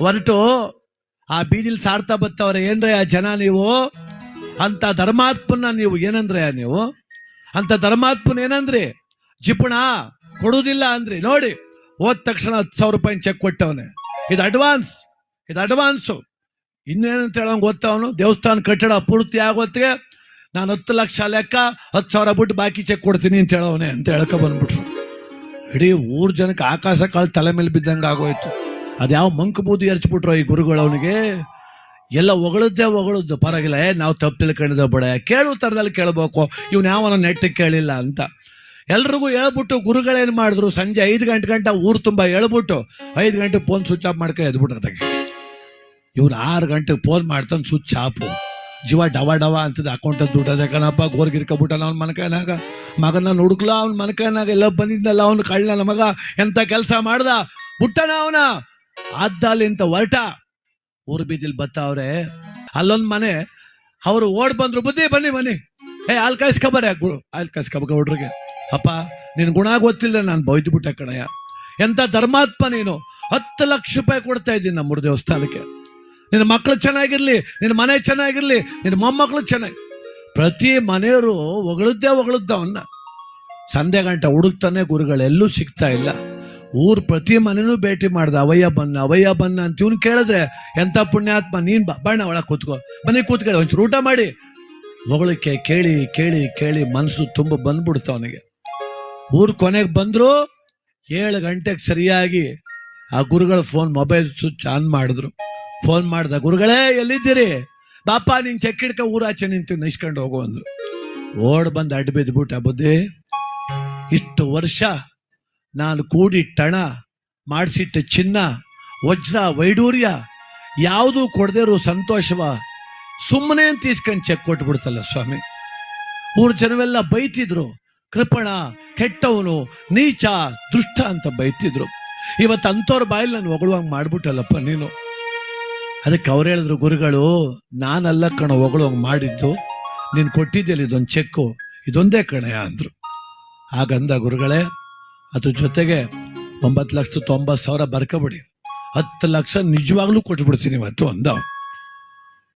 ಹೊರಟು ಆ ಬೀದಿಲ್ ಸಾರ್ತಾ ಬತ್ತವ್ರೆ ಏನ್ರೇ ಆ ಜನ ನೀವು ಅಂತ ಧರ್ಮಾತ್ಮನ ನೀವು ಏನಂದ್ರೆ ನೀವು ಅಂತ ಧರ್ಮಾತ್ಮನ ಏನಂದ್ರಿ ಜಿಪುಣ ಕೊಡುವುದಿಲ್ಲ ಅಂದ್ರಿ ನೋಡಿ ಹೋದ ತಕ್ಷಣ ಹತ್ತು ಸಾವಿರ ರೂಪಾಯಿ ಚೆಕ್ ಕೊಟ್ಟವನೆ ಇದು ಅಡ್ವಾನ್ಸ್ ಇದು ಅಡ್ವಾನ್ಸು ಇನ್ನೇನಂತ ಹೇಳೋಂಗೆ ಗೊತ್ತವನು ದೇವಸ್ಥಾನ ಕಟ್ಟಡ ಪೂರ್ತಿ ಆಗೋತ್ತಿಗೆ ನಾನು ಹತ್ತು ಲಕ್ಷ ಲೆಕ್ಕ ಹತ್ತು ಸಾವಿರ ಬಿಟ್ಟು ಬಾಕಿ ಚೆಕ್ ಕೊಡ್ತೀನಿ ಅಂತ ಹೇಳೋನೆ ಅಂತ ಹೇಳ್ಕೊ ಬಂದ್ಬಿಟ್ರು ಇಡೀ ಊರ್ ಜನಕ್ಕೆ ಆಕಾಶ ಕಾಳು ತಲೆ ಮೇಲೆ ಬಿದ್ದಂಗೆ ಆಗೋಯ್ತು ಅದ್ಯಾವ ಮಂಕ್ ಬೂದಿ ಎರಚ್ಬಿಟ್ರು ಈ ಗುರುಗಳು ಅವನಿಗೆ? ಎಲ್ಲ ಹೊಗಳದ್ದೇ ಹೊಗಳದ್ದು. ಪರವಾಗಿಲ್ಲ. ಏ, ನಾವು ತಪ್ಪು ತಿಳ್ಕೊಂಡಿದ್ದ ಬಡ. ಕೇಳುವ ಥರದಲ್ಲಿ ಕೇಳಬೇಕು. ಇವ್ನು ಯಾವನ ನೆಟ್ಟಿಗೆ ಕೇಳಿಲ್ಲ ಅಂತ. ಎಲ್ರಿಗೂ ಹೇಳ್ಬಿಟ್ಟು ಗುರುಗಳೇನು ಮಾಡಿದ್ರು? ಸಂಜೆ ಐದು ಗಂಟೆ ಗಂಟೆ ಊರು ತುಂಬ ಹೇಳ್ಬಿಟ್ಟು ಐದು ಗಂಟೆ ಫೋನ್ ಸ್ವಿಚ್ ಆಫ್ ಮಾಡ್ಕೊಂಡು ಎದ್ಬಿಟ್ರು ಅದಕ್ಕೆ ಆರು ಗಂಟೆಗೆ ಫೋನ್ ಮಾಡ್ತಾನೆ ಸ್ವಿಚ್ ಆಫು ಜೀವ ಡವ ಡವ ಅಂತದ ಅಕೌಂಟಲ್ಲಿ ದುಡ್ಡದೆ ಕಣಪ್ಪ. ಗೋರ್ಗಿರ್ಕೊಬಿಟ್ಟಲ್ಲ ಅವ್ನ ಮನಕೈನಾಗ. ಮಗನ ಹುಡುಕ್ಲ ಅವ್ನ ಮನಕೈನಾಗ. ಎಲ್ಲ ಬಂದಿದ್ದಲ್ಲ ಅವ್ನು ಕಳ್ಳ ಮಗ ಎಂತ ಕೆಲಸ ಮಾಡ್ದ? ಬುಟ್ಟನ ಅವನ? ಅದ್ದಲ್ಲಿಂತ ಹೊರಟ. ಊರು ಬೀದಿಲ್ ಬತ್ತವ್ರೆ, ಅಲ್ಲೊಂದ್ ಮನೆ, ಅವರು ಓಡ್ ಬಂದ್ರು, ಬುದ್ಧಿ ಬನ್ನಿ ಬನ್ನಿ. ಏ, ಹಾಲು ಕಾಯಿಸ್ಕೊಬಾರೆ ಹಾಲು ಕಾಯಿಸ್ಕೊಬೇಕ ಹುಡ್ರಿಗೆ. ಅಪ್ಪ, ನಿನ್ ಗುಣ ಗೊತ್ತಿಲ್ಲ ನಾನು ಬೈದು ಬಿಟ್ಟೆ ಕಣಯ್ಯ. ಎಂತ ಧರ್ಮಾತ್ಮ ನೀನು? ಹತ್ತು ಲಕ್ಷ ರೂಪಾಯಿ ಕೊಡ್ತಾ ಇದ್ದೀನಿ ನಮ್ಮ ದೇವಸ್ಥಾನಕ್ಕೆ. ನಿನ್ನ ಮಕ್ಕಳು ಚೆನ್ನಾಗಿರ್ಲಿ ನಿನ್ನ ಮನೆ ಚೆನ್ನಾಗಿರ್ಲಿ ನಿನ್ನ ಮೊಮ್ಮಕ್ಕಳು ಚೆನ್ನಾಗಿ. ಪ್ರತಿ ಮನೆಯವರು ಹೊಗಳದ್ದೇ ಹೊಗಳದ್ದ ಅವನ್ನ ಸಂಧ್ಯಾ ಗಂಟೆ ಹುಡುಕ್ತಾನೆ ಗುರುಗಳೆಲ್ಲೂ ಸಿಗ್ತಾ ಇಲ್ಲ. ಊರ್ ಪ್ರತಿ ಮನೆನೂ ಭೇಟಿ ಮಾಡ್ದ, ಅವಯ್ಯ ಬನ್ನ ಅವಯ್ಯ ಬನ್ನ ಅಂತ ಇವ್ನು ಕೇಳಿದ್ರೆ, ಎಂತ ಪುಣ್ಯಾತ್ಮ, ನೀನ್ ಬಣ್ಣ ಒಳಗೆ ಕೂತ್ಕೋ ಮನೆ ಕೂತ್ಕೊಳ್ಳಿ ಒಂಚೂರು ಊಟ ಮಾಡಿ. ಹೊಗಳಿಕೆ ಕೇಳಿ ಕೇಳಿ ಕೇಳಿ ಮನಸ್ಸು ತುಂಬ ಬಂದ್ಬಿಡ್ತು ಅವನಿಗೆ. ಊರ್ ಕೊನೆಗೆ ಬಂದ್ರು, ಏಳು ಗಂಟೆಗೆ ಸರಿಯಾಗಿ ಆ ಗುರುಗಳ ಫೋನ್, ಮೊಬೈಲ್ ಸ್ವಿಚ್ ಆನ್ ಮಾಡಿದ್ರು. ಫೋನ್ ಮಾಡ್ದ, ಗುರುಗಳೇ, ಎಲ್ಲಿದ್ದೀರಿ? ಬಾಪ ನೀನ್ ಊರ ಊರಾಚೆ ನಿಂತು ನೈಸ್ಕೊಂಡು ಹೋಗು ಅಂದ್ರು. ಓಡ್ ಬಂದು ಅಡ್ಡ ಬಿದ್ಬಿಟ್ಟ ಬುದ್ಧಿ. ಇಷ್ಟು ವರ್ಷ ನಾನು ಕೂಡಿಟ್ಟಣ ಮಾಡಿಸಿಟ್ಟ ಚಿನ್ನ, ವಜ್ರ, ವೈಡೂರ್ಯ ಯಾವುದೂ ಕೊಡದೇ ಇರೋ ಸಂತೋಷವ ಸುಮ್ಮನೆ ತೀಸ್ಕೊಂಡು ಚೆಕ್ ಕೊಟ್ಬಿಡ್ತಲ್ಲ ಸ್ವಾಮಿ. ಊರು ಜನವೆಲ್ಲ ಬೈತಿದ್ರು, ಕೃಪಣ, ಕೆಟ್ಟವನು, ನೀಚ, ದುಷ್ಟ ಅಂತ ಬೈತಿದ್ರು. ಇವತ್ತು ಅಂಥವ್ರ ಬಾಯಲ್ಲಿ ನಾನು ಹೊಗಳುವಂಗೆ ಮಾಡ್ಬಿಟ್ಟಲ್ಲಪ್ಪ ನೀನು. ಅದಕ್ಕೆ ಅವ್ರು ಹೇಳಿದ್ರು, ಗುರುಗಳು, ನಾನಲ್ಲ ಕಣ ಹೊಗಳುವಂಗೆ ಮಾಡಿದ್ದು, ನೀನು ಕೊಟ್ಟಿದ್ದೆಲ್ಲ ಇದೊಂದು ಚೆಕ್ಕು, ಇದೊಂದೇ ಕಣಯ ಅಂದರು. ಹಾಗಂದ ಗುರುಗಳೇ ಅದ್ರ ಜೊತೆಗೆ ಒಂಬತ್ತು ಲಕ್ಷದ ತೊಂಬತ್ತು ಸಾವಿರ ಬರ್ಕೊಬಿಡಿ ಹತ್ತು ಲಕ್ಷ ನಿಜವಾಗ್ಲೂ ಕೊಟ್ಬಿಡ್ತೀನಿ ಇವತ್ತು ಅಂದ.